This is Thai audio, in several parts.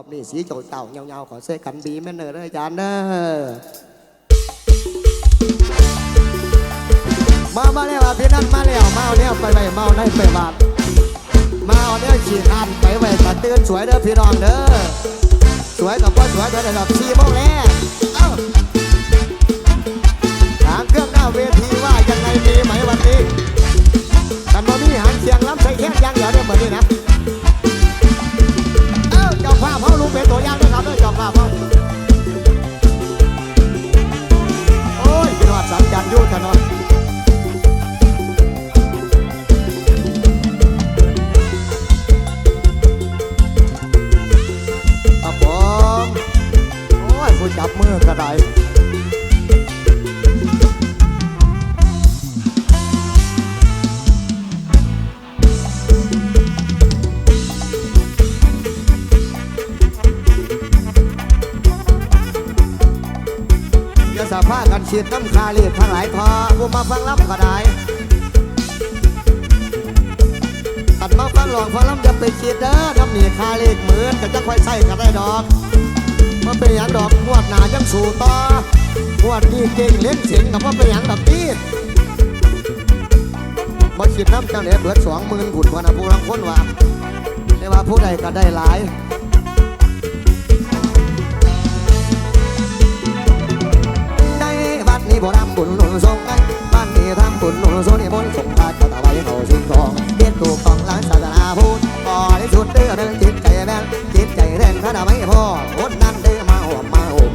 อบนี่สีเจ้าเต่าเงาๆขอเสกันบีแม่เนอเด้ออาจารย์เด้อมามาแล้วพี่นั่นมาแล้วมาเอาเนี่ยไปไปมาเอาในไปบาดมาเอาเนี่ยฉีดอันไปไว้ตัดเตือนสวยเด้อพี่น้องเด้อสวยกับพ่อสวยเด้อระดับชีโมงแรกเอ้าถามเครื่องหน้าเวทีว่ายังไงมีไหมวันนี้กันบ่มีหางเสียงล้ำใส่แค่ยางเดียวเด้อเหมือนนี้นะ ด้วยครับด้วยเจ้าพเขาโอ้ยพี่นวัดสังจันยุทธนนท์ครับผมโอ้ยผู้จับมือกระได สาผ้ากันฉีดน้ำคาเลียดทั้งหลายทอผู้มาฟังล้ำก็ได้ขัดมาฟังหลอกฟังล้ำจะไปฉีดเด้อน้ำหนีคาเลียดเหมือนกับจะค่อยใส่กันได้ดอกมันเป็นอย่างดอกงวดหนายังสู่ต่องวดนี้เก่งเล่นเสียงกับว่าเป็นอย่างดอกตีดบ่ฉีดน้ำเจ้าเนี่ยเบิดสองหมื่นผุดวันนะผู้ลังคนว่าแต่ว่าผู้ใดก็ได้หลาย บ่ทำบุญหนุนทรงไงบ้านนี้ทำบุญหนุนทรงนี่บนสงฆ์พระเจ้าตะไว้เขาสิ่งของเรียนถูกต้องหลังศาสนาพุทธบริสุทธิ์เด้อเดินจิตใจแม่นจิตใจเด่นพระดไม่พอคนนั้นเด้อมาห่มมาห่ม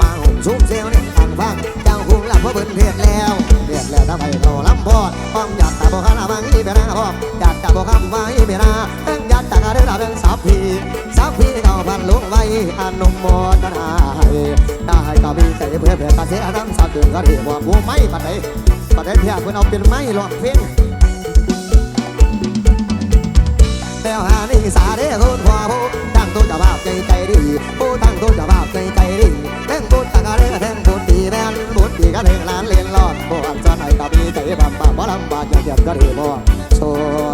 มาห่มซุ้มเซลนี่ทางฟังเจ้าคุ้งหลับเพราะเบิ่นเทศแล้วเทศแล้วทำไมเขาลำพอดป้องหยัดตาบ่ขันอาบังอีเบนาพ่อหยัดตาบ่คำว่าอีเบนาเอิ้งหยัดตากระเด้อเดินสับพีสับพีเก่าพันลุงไว้อนุโมทนา เพื่อเพื่อกระเสียน้ำสับถึงก็เรียกว่าบัวไม้ปัดใดปัดใดเพียเพื่อเอาเป็นไม้หลอกเฟ้นแล้วหานิสาเด้คุณพ่อผู้ตั้งตัวจะภาพใจใจดีผู้ตั้งตัวจะภาพใจใจดีแท่งบุญตะกะเด้แท่งบุญดีแม่นบุญดีกะเด้งล้านเลียนรอดบ่อันจะไหนกับมีใจบำบัดบ่ลำบากอย่าเดียดก็ดีบ่าโซ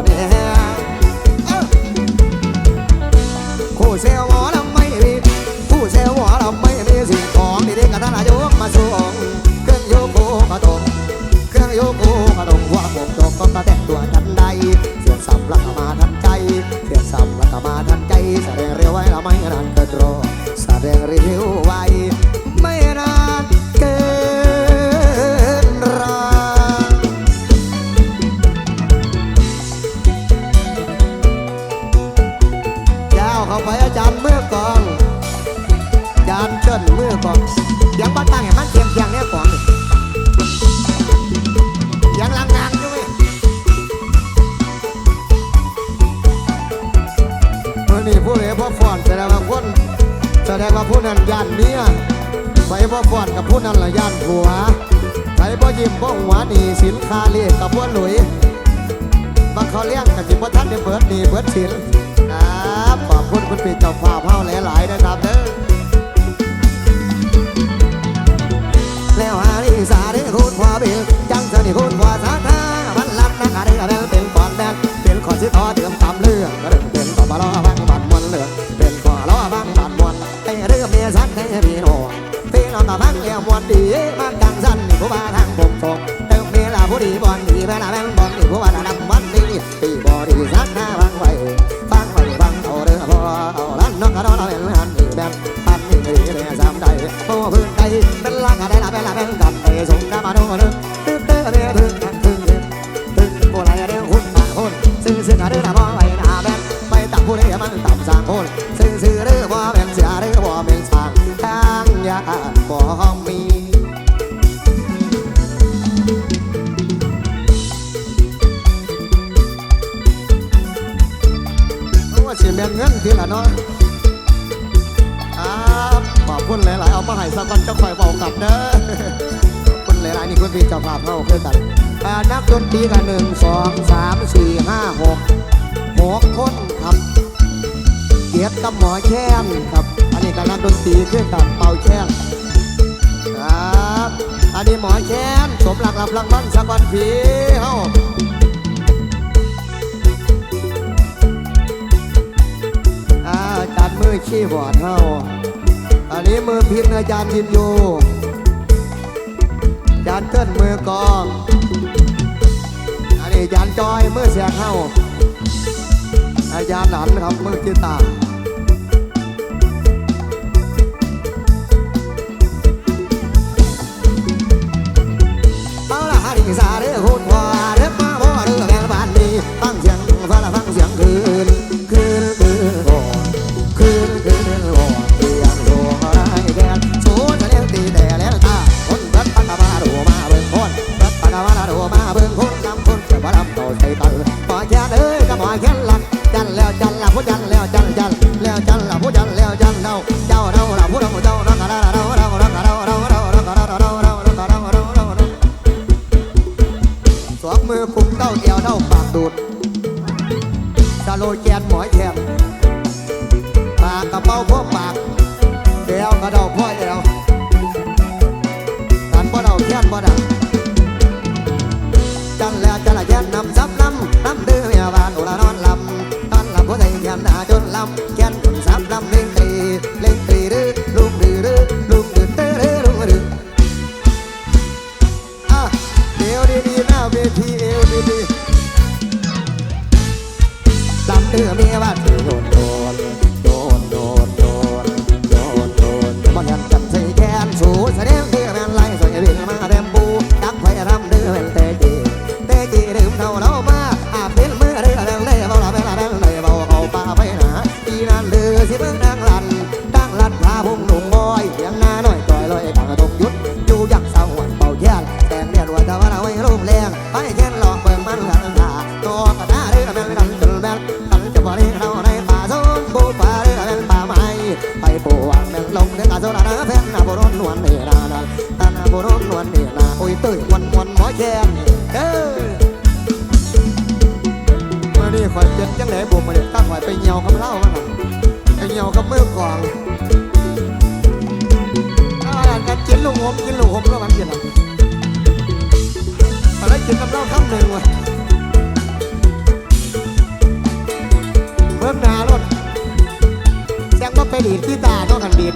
เนี่ย ยิ้มพ่อหัวหนีสินคาเรียกกับพ่อหลุยบางเขาเลี้ยงกับจิบพ่ท่านได้เบิดหนีเบิดสินครับขอบคุณคุณปีเจ้าภาพเฮาหลายๆนะครับเด้อแล้วหาลิสาได้คุณพ่อเบลจังเสนิคุณพ่อสาธามันลับนักอะไรอะไรเป็นก่อนแบกเป็นขอสิทอเติมตามเรื่องก็เริ่มเป็นต่อมาล้อบังบัดมวนเลือเป็นขอล้อบังบัดมวนไอ้เรื่องเมียสันไอ้พี่โน่พี่น้องตาพังเลี้ยมวนดีมากจังสัน บอลดีแม่ละแม่บอลดีผู้บ้าดำวันดีพี่บอดีสักหน้าบังไว้บังไว้บังเอาเรือพอเอาลันน้องกระโดดเอาเป็นหันอีกแบบปันนี่ดีเลยสามได้โอ้พื้นใจเป็นลังอะไร ทีละเนาะครับขอบคุณหลาย ๆ เอามาให้สักวันจะคอยเบากันเด้อขอบคุณหลาย ๆ นี่คุณพี่เจ้าภาพเข้าคือกันนักดนตรีกันหนึ่งสองสามสี่ห้าหกหกคนครับเกียรติกับหมอแช่มครับ อันนี้ก็นักดนตรีคือกับเป่าแช่มครับ อันนี้หมอแช่มสมหลักหลับหลังมันสักวันผีเฮา มือขี้บอดเฮาอันนี้มือพิมพ์อาจารย์ยินอยู่จานเติ้นมือกอง อันนี้จานจอยมือเสียงเฮาอาจารย์หลันครับมือจีตา บมือค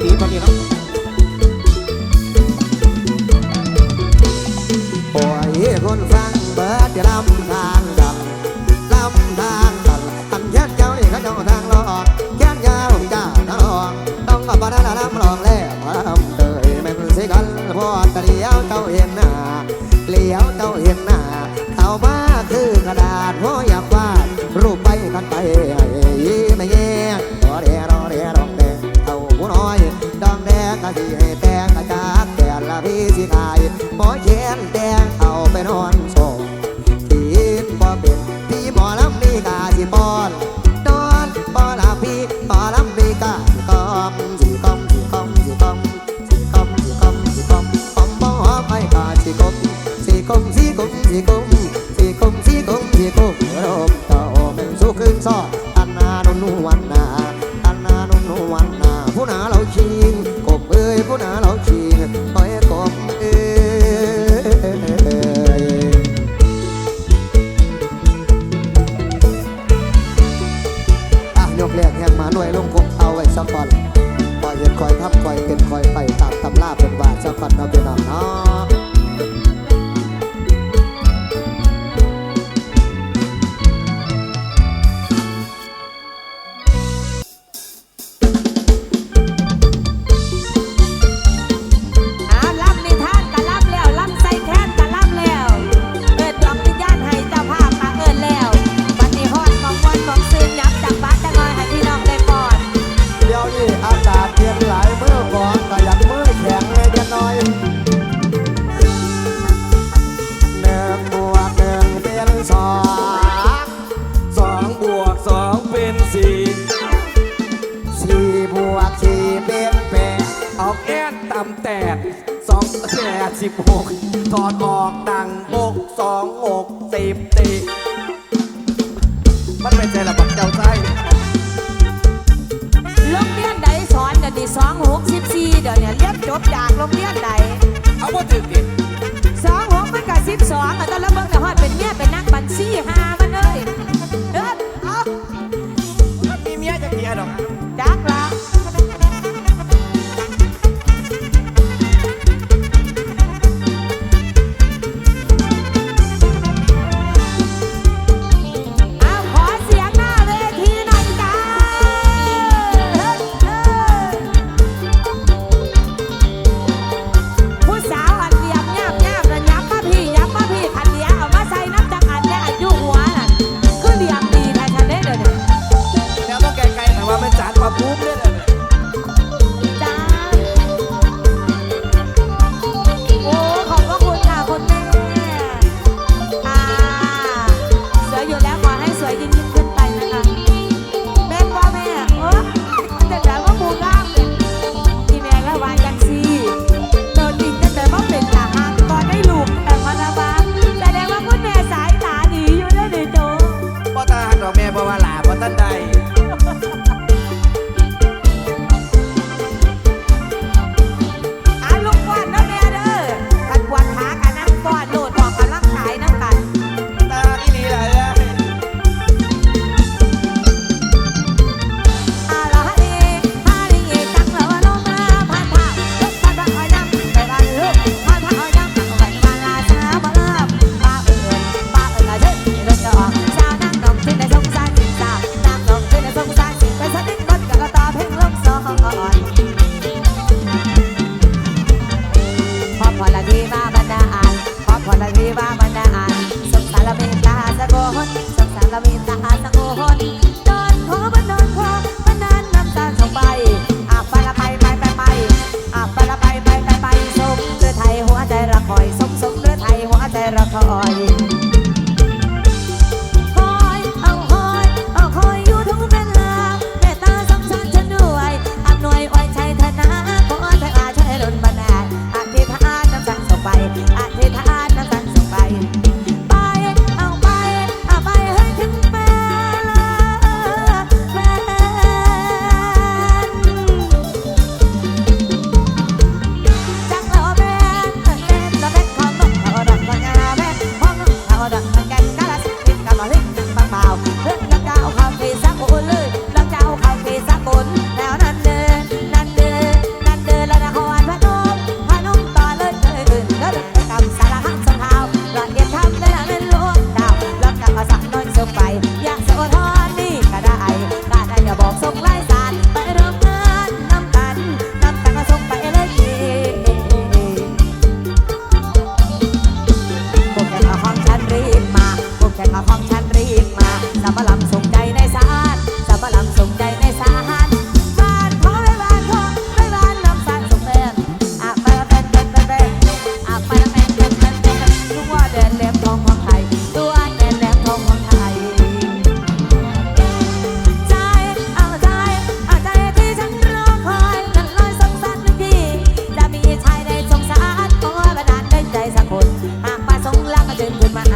ปีพอดีเนาะบ่อยคนฟังเบิดจรำคา còn gì còn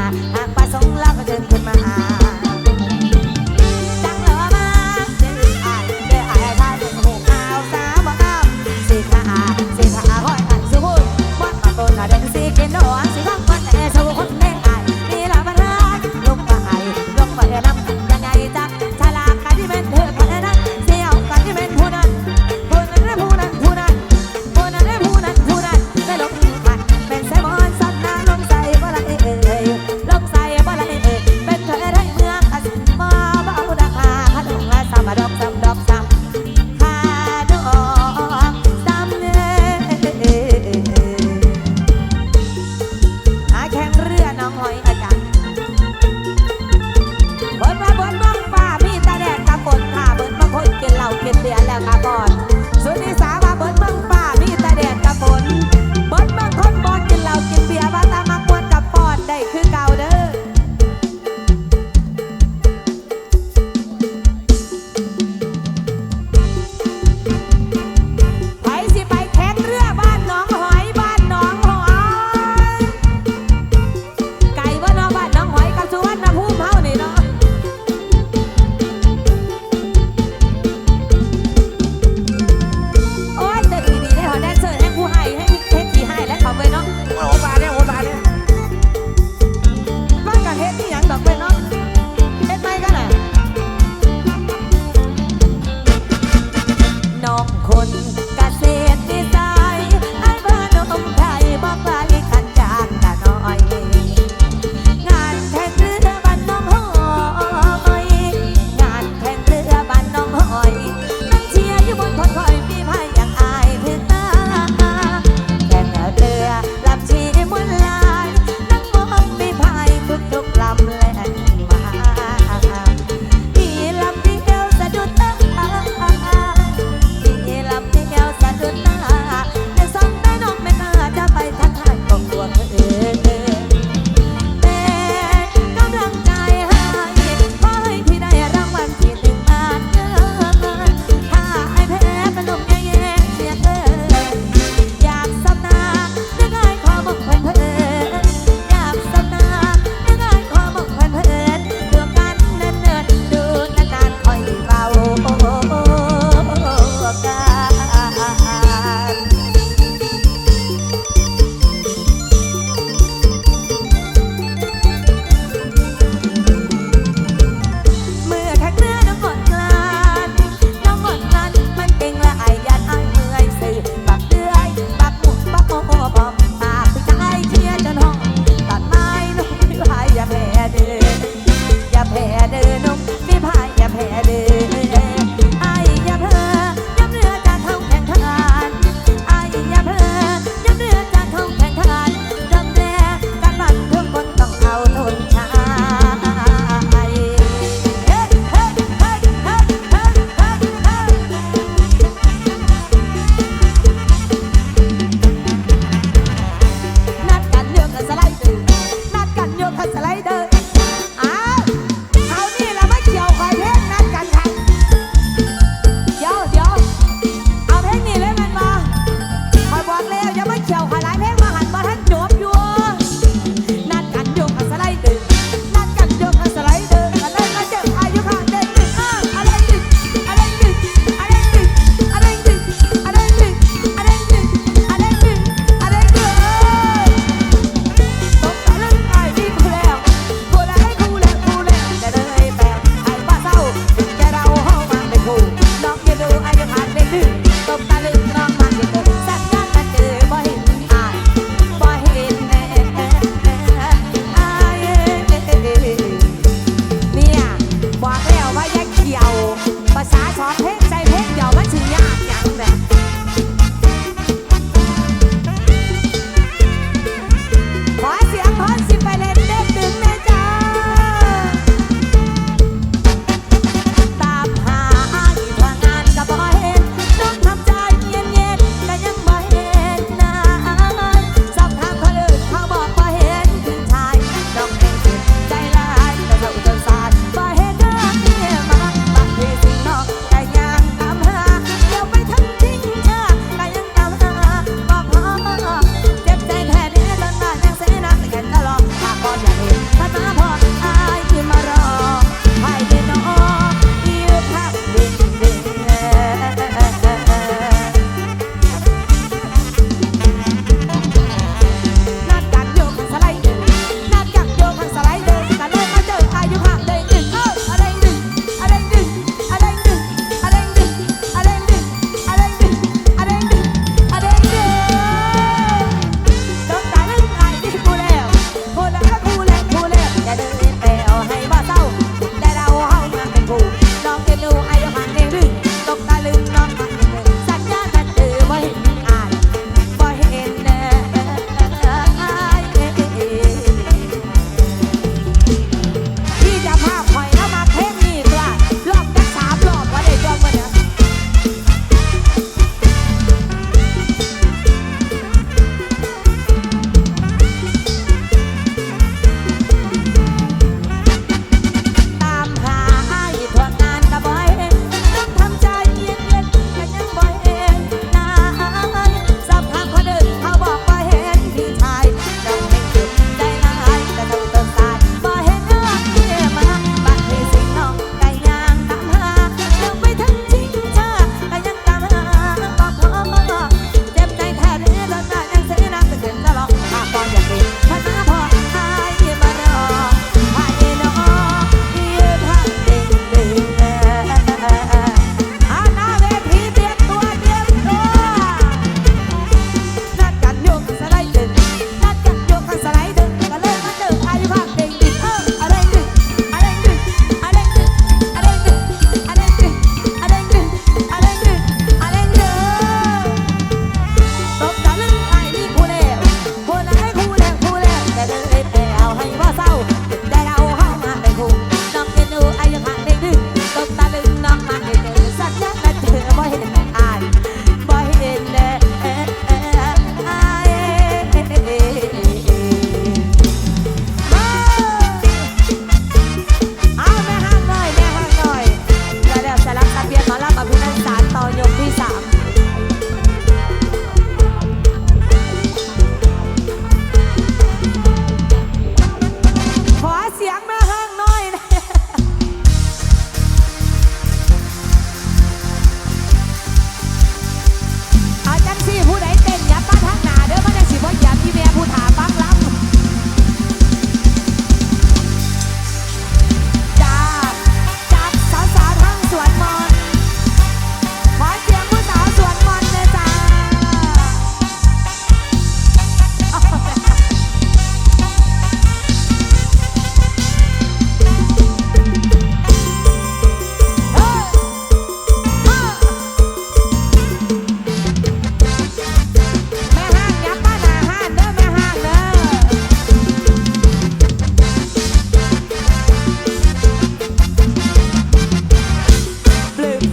ah, ah.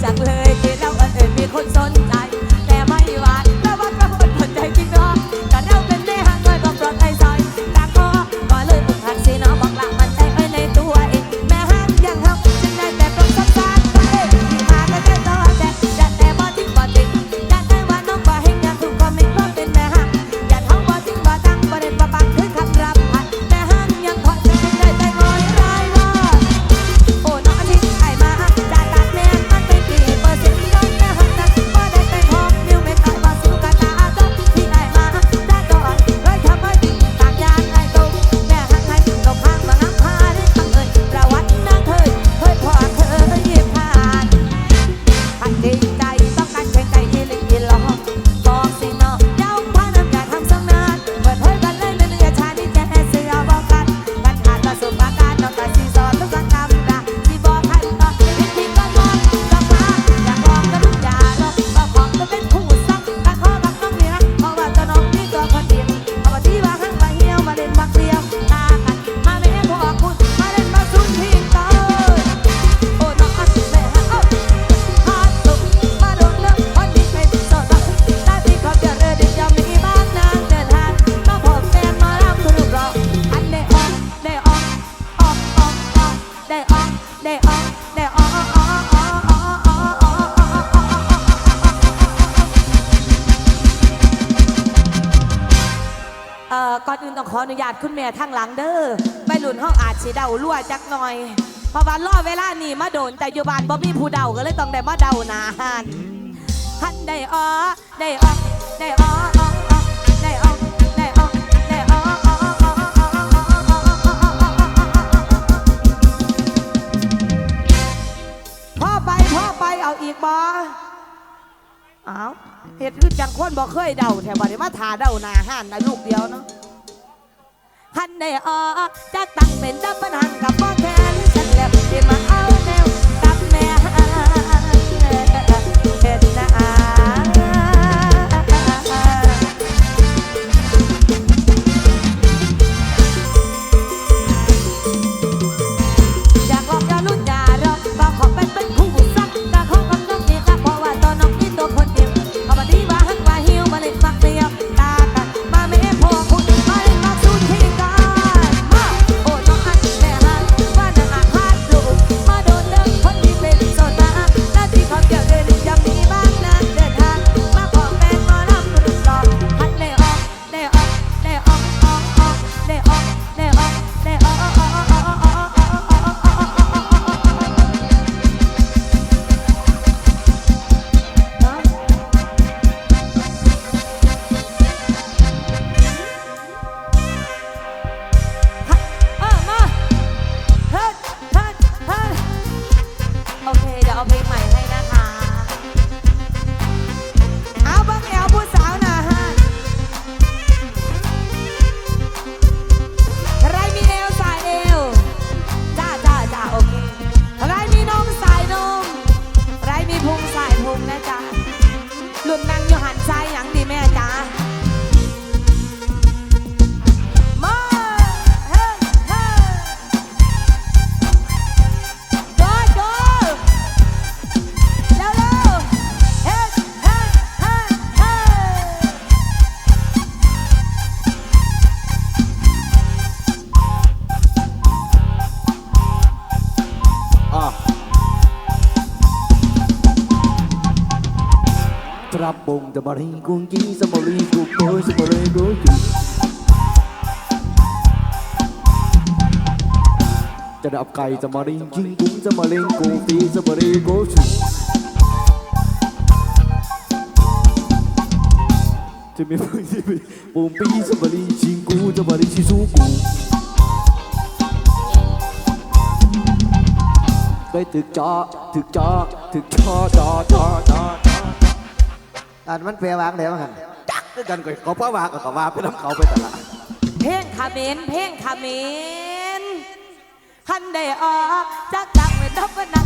จังเลยที่เราเอิญอมีคนสน จสิเดารั่วจักหน่อย เพราะว่าล่อเวลานี่มาโดนแต่อยู่บ้านบ่มีผู้เดาก็เลยต้องได้มาเดาหนาหันหันได้ออได้ออได้ออออกออกได้ออได้ออกได้ออกออกออกออกออกออกพ่อไปพ่อไปเอาอีกบ่เอาเฮ็ดคือจังคนบ่เคยเดาแถวบ่ได้มาทาเดาหนาหันนะลูกเดียวเนาะหันได้ออจากตั้ง เป็นดับปัญหันกับ งตะบารีกุงกี้สมบรีกุโอยสมบรีกุกีจะดับไก่สมบรีจิงกุ้งสมบรีกุฟีสมบรีกุชูจะมีฟังที่เป็นปุ่มปีสมบรีจิงกูสมบรีชิซูกูไปถึกจอถึกจอถึกจอจอจอจอ อันมันเปรียวางเดี๋ยวมันจักด้วยกันก็เขาพ่อว่าก็เขาว่าไปน้ำเขาไปตลาดเพลงขมินเพลงขมินหันได้ออกจากดังไม่ต้องเป็นนัก